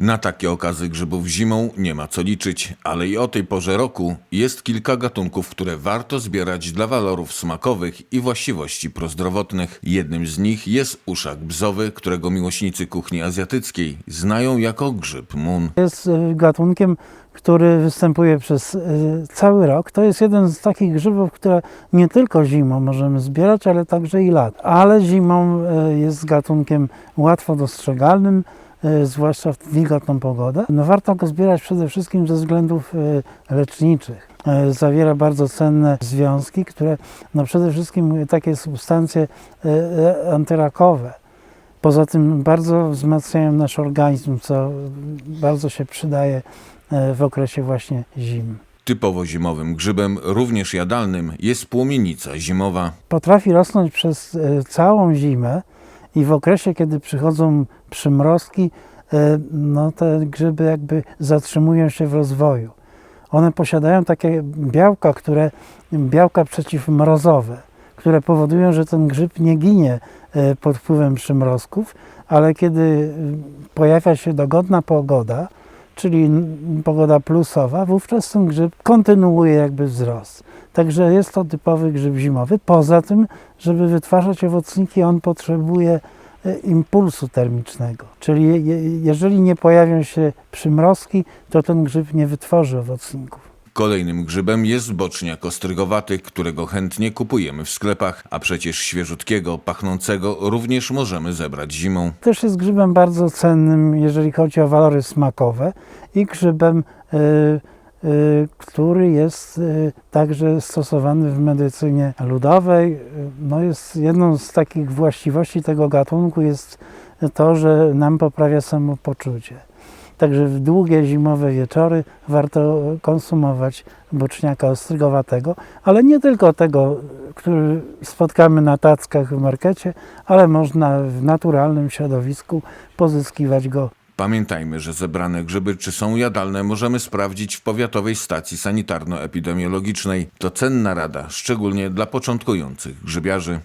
Na takie okazy grzybów zimą nie ma co liczyć, ale i o tej porze roku jest kilka gatunków, które warto zbierać dla walorów smakowych i właściwości prozdrowotnych. Jednym z nich jest uszak bzowy, którego miłośnicy kuchni azjatyckiej znają jako grzyb mun. Jest y, gatunkiem, który występuje przez y, cały rok. To jest jeden z takich grzybów, które nie tylko zimą możemy zbierać, ale także i lat. Ale zimą y, jest gatunkiem łatwo dostrzegalnym, zwłaszcza w wilgotną pogodę. No warto go zbierać przede wszystkim ze względów y, leczniczych. Y, Zawiera bardzo cenne związki, które no przede wszystkim takie substancje antyrakowe. Poza tym bardzo wzmacniają nasz organizm, co bardzo się przydaje e, w okresie właśnie zim. Typowo zimowym grzybem, również jadalnym, jest płomienica zimowa. Potrafi rosnąć przez e, całą zimę i w okresie, kiedy przychodzą przymrozki, e, no te grzyby jakby zatrzymują się w rozwoju. One posiadają takie białka, które, białka przeciwmrozowe, które powodują, że ten grzyb nie ginie e, pod wpływem przymrozków, ale kiedy pojawia się dogodna pogoda, czyli pogoda plusowa, wówczas ten grzyb kontynuuje jakby wzrost. Także jest to typowy grzyb zimowy. Poza tym, żeby wytwarzać owocniki, on potrzebuje e, impulsu termicznego. Czyli je- je- jeżeli nie pojawią się przymrozki, to ten grzyb nie wytworzy owocników. Kolejnym grzybem jest boczniak ostrygowaty, którego chętnie kupujemy w sklepach, a przecież świeżutkiego, pachnącego również możemy zebrać zimą. Też jest grzybem bardzo cennym, jeżeli chodzi o walory smakowe i grzybem, y, y, który jest y, także stosowany w medycynie ludowej. No jest jedną z takich właściwości tego gatunku jest to, że nam poprawia samopoczucie. Także w długie zimowe wieczory warto konsumować boczniaka ostrygowatego, ale nie tylko tego, który spotkamy na tackach w markecie, ale można w naturalnym środowisku pozyskiwać go Pamiętajmy, że zebrane grzyby, czy są jadalne, możemy sprawdzić w powiatowej stacji sanitarno-epidemiologicznej. To cenna rada, szczególnie dla początkujących grzybiarzy.